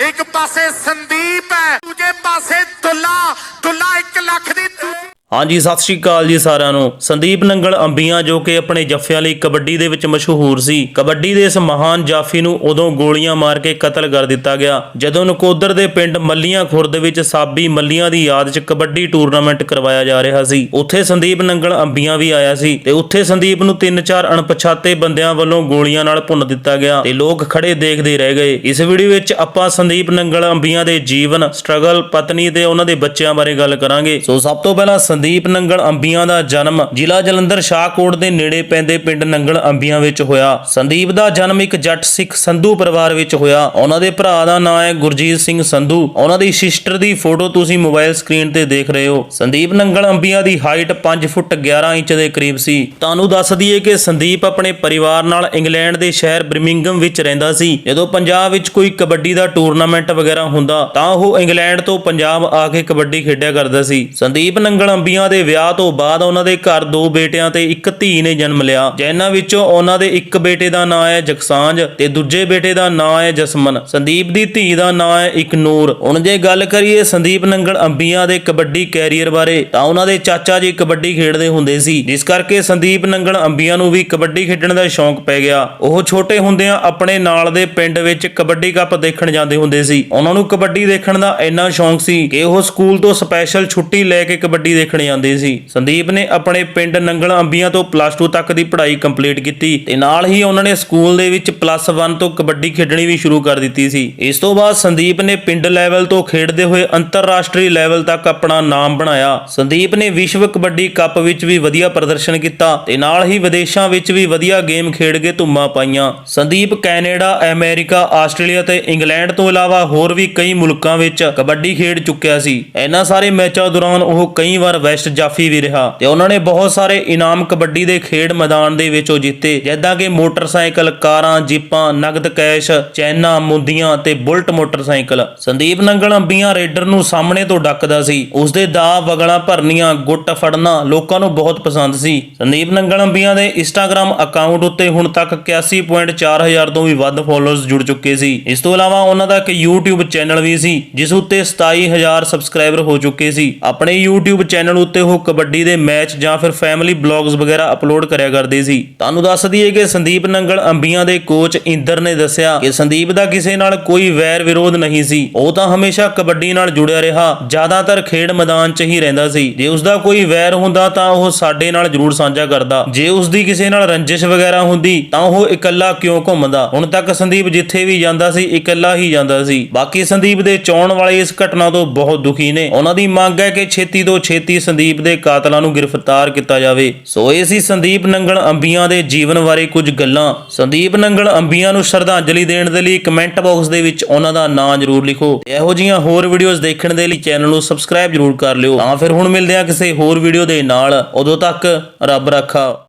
ਇੱਕ ਪਾਸੇ ਸੰਦੀਪ ਹੈ ਦੂਜੇ ਪਾਸੇ ਦੁੱਲਾ। ਦੁੱਲਾ 1 ਲੱਖ ਦੀ ਹਾਂਜੀ, ਸਤਿ ਸ਼੍ਰੀ ਅਕਾਲ ਜੀ ਸਾਰਿਆਂ ਨੂੰ। ਸੰਦੀਪ ਨੰਗਲ ਅੰਬੀਆਂ, ਜੋ ਕਿ ਆਪਣੇ ਜੱਫਿਆਂ ਲਈ ਕਬੱਡੀ ਦੇ ਵਿੱਚ ਮਸ਼ਹੂਰ ਸੀ। ਕਬੱਡੀ ਦੇ ਇਸ ਮਹਾਨ ਜਾਫੀ ਨੂੰ ਉਦੋਂ ਗੋਲੀਆਂ ਮਾਰ ਕੇ ਕਤਲ ਕਰ ਦਿੱਤਾ ਗਿਆ, ਜਦੋਂ ਨਕੋਦਰ ਦੇ ਪਿੰਡ ਮੱਲੀਆਂ ਖੁਰਦ ਵਿੱਚ ਸਾਬੀ ਮੱਲੀਆਂ ਦੀ ਯਾਦ 'ਚ ਕਬੱਡੀ ਟੂਰਨਾਮੈਂਟ ਕਰਵਾਇਆ ਜਾ ਰਿਹਾ ਸੀ। ਉੱਥੇ ਸੰਦੀਪ ਨੰਗਲ ਅੰਬੀਆਂ ਵੀ ਆਇਆ ਸੀ ਤੇ ਉੱਥੇ ਸੰਦੀਪ ਨੂੰ ਤਿੰਨ ਚਾਰ ਅਣਪਛਾਤੇ ਬੰਦਿਆਂ ਵੱਲੋਂ ਗੋਲੀਆਂ ਨਾਲ ਭੁੰਨ ਦਿੱਤਾ ਗਿਆ ਤੇ ਲੋਕ ਖੜੇ ਦੇਖਦੇ ਰਹਿ ਗਏ। ਇਸ ਵੀਡੀਓ ਵਿੱਚ ਆਪਾਂ ਸੰਦੀਪ ਨੰਗਲ ਅੰਬੀਆਂ ਦੇ ਜੀਵਨ, ਸਟਰਗਲ, ਪਤਨੀ ਤੇ ਉਹਨਾਂ ਦੇ ਬੱਚਿਆਂ ਬਾਰੇ ਗੱਲ ਕਰਾਂਗੇ। ਸੋ ਸਭ ਤੋਂ ਪਹਿਲਾਂ ਸੰਦੀਪ ਨੰਗਲ ਅੰਬੀਆਂ ਦਾ ਜਨਮ ਜ਼ਿਲ੍ਹਾ ਜਲੰਧਰ ਸ਼ਾਹਕੋਟ ਦੇ ਨੇੜੇ ਪੈਂਦੇ ਪਿੰਡ ਨੰਗਲ ਅੰਬੀਆਂ ਵਿੱਚ ਹੋਇਆ। ਸੰਦੀਪ ਦਾ ਜਨਮ ਇੱਕ ਜੱਟ ਸਿੱਖ ਸੰਧੂ ਪਰਿਵਾਰ ਵਿੱਚ ਹੋਇਆ। ਉਹਨਾਂ ਦੇ ਭਰਾ ਦਾ ਨਾਮ ਹੈ ਗੁਰਜੀਤ ਸਿੰਘ ਸੰਧੂ। ਉਹਨਾਂ ਦੀ ਸਿਸਟਰ ਦੀ ਫੋਟੋ ਤੁਸੀਂ ਮੋਬਾਈਲ ਸਕਰੀਨ ਤੇ ਦੇਖ ਰਹੇ ਹੋ। ਸੰਦੀਪ ਨੰਗਲ ਅੰਬੀਆਂ ਦੀ ਹਾਈਟ 5 ਫੁੱਟ 11 ਇੰਚ ਦੇ ਕਰੀਬ ਸੀ। ਤੁਹਾਨੂੰ ਦੱਸ ਦਈਏ ਕਿ ਸੰਦੀਪ ਆਪਣੇ ਪਰਿਵਾਰ ਨਾਲ ਇੰਗਲੈਂਡ ਦੇ ਸ਼ਹਿਰ ਬਰਮਿੰਗਮ ਵਿੱਚ ਰਹਿੰਦਾ ਸੀ। ਜਦੋਂ ਪੰਜਾਬ ਵਿੱਚ ਕੋਈ ਕਬੱਡੀ ਦਾ ਟੂਰਨਾਮੈਂਟ ਵਗੈਰਾ ਹੁੰਦਾ, ਤਾਂ ਉਹ ਇੰਗਲੈਂਡ ਤੋਂ ਪੰਜਾਬ ਆ ਕੇ ਕਬੱਡੀ ਖੇਡਿਆ ਕਰਦਾ ਸੀ। ਸੰਦੀਪ ਨੰਗਲ ਅੰਬੀਆਂ ਦੇ ਵਿਆਹ ਤੋਂ ਬਾਅਦ ਉਹਨਾਂ ਦੇ ਘਰ ਦੋ ਬੇਟਿਆਂ ਤੇ ਇੱਕ ਧੀ ਨੇ ਜਨਮ ਲਿਆ ਜਿਨ੍ਹਾਂ ਵਿੱਚੋਂ ਉਹਨਾਂ ਦੇ ਇੱਕ ਬੇਟੇ ਦਾ ਨਾਂ ਹੈ ਜਗਸਾਂਝ ਤੇ ਦੂਜੇ ਬੇਟੇ ਦਾ ਨਾਂ ਹੈ ਜਸਮਨ। ਸੰਦੀਪ ਦੀ ਧੀ ਦਾ ਨਾਂ ਹੈ ਇੱਕ ਹੁਣ ਜੇ ਗੱਲ ਕਰੀਏ ਸੰਦੀਪ ਨੰਗਲ ਅੰਬੀਆਂ ਦੇ ਕਬੱਡੀ ਕੈਰੀਅਰ ਬਾਰੇ, ਤਾਂ ਉਹਨਾਂ ਦੇ ਚਾਚਾ ਜੀ ਕਬੱਡੀ ਖੇਡਦੇ ਹੁੰਦੇ ਸੀ, ਜਿਸ ਕਰਕੇ ਸੰਦੀਪ ਨੰਗਲ ਅੰਬੀਆਂ ਨੂੰ ਵੀ ਕਬੱਡੀ ਖੇਡਣ ਦਾ ਸ਼ੌਂਕ ਪੈ ਗਿਆ। ਉਹ ਛੋਟੇ ਹੁੰਦਿਆਂ ਆਪਣੇ ਨਾਲ ਦੇ ਪਿੰਡ ਵਿੱਚ ਕਬੱਡੀ ਕੱਪ ਦੇਖਣ ਜਾਂਦੇ ਹੁੰਦੇ ਸੀ। ਉਹਨਾਂ ਨੂੰ ਕਬੱਡੀ ਦੇਖਣ ਦਾ ਇੰਨਾ ਸ਼ੌਂਕ ਸੀ ਕਿ ਉਹ ਸਕੂਲ ਤੋਂ ਸਪੈਸ਼ਲ ਛੁੱਟੀ ਲੈ ਕੇ ਕਬੱਡੀ ਦੇਖਣ ਜਾਂਦੇ ਸੀ। ਸੰਦੀਪ ਨੇ ਆਪਣੇ ਪਿੰਡ ਨੰਗਲ ਅੰਬੀਆਂ ਤੋਂ ਪਲੱਸ 2 ਤੱਕ ਦੀ ਪੜ੍ਹਾਈ ਕੰਪਲੀਟ ਕੀਤੀ ਤੇ ਨਾਲ ਹੀ ਉਹਨਾਂ ਨੇ ਸਕੂਲ ਦੇ ਵਿੱਚ ਪਲੱਸ 1 ਤੋਂ ਕਬੱਡੀ ਖੇਡਣੀ ਵੀ ਸ਼ੁਰੂ ਕਰ ਦਿੱਤੀ ਸੀ। ਇਸ ਤੋਂ ਬਾਅਦ ਸੰਦੀਪ ਨੇ ਪਿੰਡ ਲੈਵਲ ਤੋਂ ਖੇਡਦੇ ਹੋਏ ਅੰਤਰਰਾਸ਼ਟਰੀ ਲੈਵਲ ਤੱਕ ਆਪਣਾ ਨਾਮ ਬਣਾਇਆ। ਸੰਦੀਪ ਨੇ ਵਿਸ਼ਵ ਕਬੱਡੀ ਕੱਪ ਵਿੱਚ ਵੀ ਵਧੀਆ ਪ੍ਰਦਰਸ਼ਨ ਕੀਤਾ ਤੇ ਨਾਲ ਹੀ ਵਿਦੇਸ਼ਾਂ ਵਿੱਚ ਵੀ ਵਧੀਆ ਗੇਮ ਖੇਡ ਕੇ ਧੁੰਮਾਂ ਪਾਈਆਂ। ਸੰਦੀਪ ਕੈਨੇਡਾ, ਅਮਰੀਕਾ, ਆਸਟ੍ਰੇਲੀਆ ਤੇ ਇੰਗਲੈਂਡ ਤੋਂ ਇਲਾਵਾ ਹੋਰ ਵੀ ਕਈ ਮੁਲਕਾਂ ਵਿੱਚ ਕਬੱਡੀ ਖੇਡ ਚੁੱਕਿਆ ਸੀ। ਇਹਨਾਂ ਸਾਰੇ ਮੈਚਾਂ ਦੌਰਾਨ ਉਹ ਕਈ ਵਾਰ ਵੈਸਟ ਜਾਫੀ ਵੀ ਰਿਹਾ ਤੇ ਉਹਨਾਂ ਨੇ ਬਹੁਤ ਸਾਰੇ ਇਨਾਮ ਕਬੱਡੀ ਦੇ ਖੇਡ ਮੈਦਾਨ ਦੇ ਵਿੱਚ ਉਹ ਜਿੱਤੇ, ਜਿੱਦਾਂ ਕਿ ਮੋਟਰਸਾਈਕਲ, ਕਾਰਾਂ, ਜੀਪਾਂ, ਨਗਦ ਕੈਸ਼, ਚੈਨਾ, ਮੁੰਦੀਆਂ ਤੇ ਬੁਲਟ ਮੋਟਰਸਾਈਕਲ। ਸੰਦੀਪ ਨੰਗਲ ਅੰਬੀਆਂ ਰੇਡਰ ਨੂੰ ਸਾਹਮਣੇ ਤੋਂ ਡੱਕਦਾ ਸੀ। ਉਸ ਦੇ ਦਾ ਵਗਲਾਂ ਭਰਨੀਆਂ, ਗੁੱਟ ਫੜਨਾ ਲੋਕਾਂ ਨੂੰ ਬਹੁਤ ਪਸੰਦ ਸੀ। ਸੰਦੀਪ ਨੰਗਲ ਅੰਬੀਆਂ ਦੇ ਇੰਸਟਾਗ੍ਰam ਅਕਾਊਂਟ ਉੱਤੇ ਹੁਣ ਤੱਕ 81.4 ਹਜ਼ਾਰ ਤੋਂ ਵੀ ਵੱਧ ਫਾਲੋਅਰਸ ਜੁੜ ਚੁੱਕੇ ਸੀ। ਇਸ ਤੋਂ ਇਲਾਵਾ ਉਹਨਾਂ ਦਾ ਇੱਕ YouTube ਚੈਨਲ ਵੀ ਸੀ, ਜਿਸ ਉੱਤੇ 27000 ਸਬਸਕ੍ਰਾਈਬਰ ਹੋ ਚੁੱਕੇ ਸੀ। ਆਪਣੇ YouTube ਚੈਨਲ ਉੱਤੇ ਉਹ ਕਬੱਡੀ ਦੇ ਮੈਚ ਜਾਂ ਫਿਰ ਫੈਮਿਲੀ ਬਲੌਗਸ ਵਗੈਰਾ ਅਪਲੋਡ ਕਰਿਆ ਕਰਦੇ ਸੀ। ਤੁਹਾਨੂੰ ਦੱਸ ਦਈਏ ਕਿ ਸੰਦੀਪ ਨੰਗਲ ਅੰਬੀਆਂ ਦੇ ਕੋਚ ਇੰਦਰ ਨੇ ਦੱਸਿਆ ਕਿ ਸੰਦੀਪ ਦਾ ਕਿਸੇ ਨਾਲ ਕੋਈ ਵੈਰ ਵਿਰੋਧ ਨਹੀਂ ਸੀ। ਉਹ ਤਾਂ ਹਮੇਸ਼ਾ ਕਬੱਡੀ ਨਾਲ ਜੁੜਿਆ ਰਿਹਾ। ਜ਼ਿਆਦਾਤਰ ਖੇਡ ਮੈਦਾਨ 'ਚ ਹੀ ਰਹਿੰਦਾ ਸੀ। ਜੇ ਉਸ ਦਾ ਕੋਈ ਵੈਰ ਹੁੰਦਾ ਤਾਂ ਉਹ ਸਾਡੇ ਨਾਲ ਜ਼ਰੂਰ ਸਾਂਝਾ ਕਰਦਾ। ਜੇ ਉਸ ਦੀ ਕਿਸੇ ਨਾਲ ਰੰਜਿਸ਼ ਵਗੈਰਾ ਹੁੰਦੀ ਤਾਂ ਉਹ ਇਕੱਲਾ ਕਿਉਂ ਘੁੰਮਦਾ? ਹੁਣ ਤੱਕ ਸੰਦੀਪ ਜਿੱਥੇ ਵੀ ਜਾਂਦਾ ਸੀ, ਇਕੱਲਾ ਹੀ ਜਾਂਦਾ ਸੀ। ਬਾਕੀ ਸੰਦੀਪ ਦੇ ਚਾਉਣ ਵਾਲੇ ਇਸ ਘਟਨਾ ਤੋਂ ਬਹੁਤ ਦੁਖੀ ਨੇ। ਉਹਨਾਂ ਦੀ ਮੰਗ ਹੈ ਕਿ ਛੇਤੀ ਤੋਂ ਛੇਤੀ ਸੰਦੀਪ ਦੇ ਕਾਤਲਾਂ ਨੂੰ ਗ੍ਰਿਫਤਾਰ ਕੀਤਾ ਜਾਵੇ। ਸੋ ਇਹ ਸੀ ਸੰਦੀਪ ਨੰਗਲ ਅੰਬੀਆਂ ਦੇ ਜੀਵਨ ਬਾਰੇ ਕੁਝ ਗੱਲਾਂ। ਸੰਦੀਪ ਨੰਗਲ ਅੰਬੀਆਂ ਨੂੰ ਸ਼ਰਧਾਂਜਲੀ ਦੇਣ ਦੇ ਲਈ ਕਮੈਂਟ ਬਾਕਸ ਦੇ ਵਿੱਚ ਉਹਨਾਂ ਦਾ ਨਾਂ ਜ਼ਰੂਰ ਲਿਖੋ। ਇਹੋ ਜਿਹੀਆਂ ਹੋਰ ਵੀਡੀਓਜ਼ ਦੇਖਣ ਦੇ ਲਈ ਚੈਨਲ ਨੂੰ ਸਬਸਕ੍ਰਾਈਬ ਜ਼ਰੂਰ ਕਰ ਲਿਓ। ਤਾਂ ਫਿਰ ਹੁਣ ਮਿਲਦੇ ਹਾਂ ਕਿਸੇ ਹੋਰ ਵੀਡੀਓ ਦੇ ਨਾਲ। ਉਦੋਂ ਤੱਕ ਰੱਬ ਰੱਖਾ।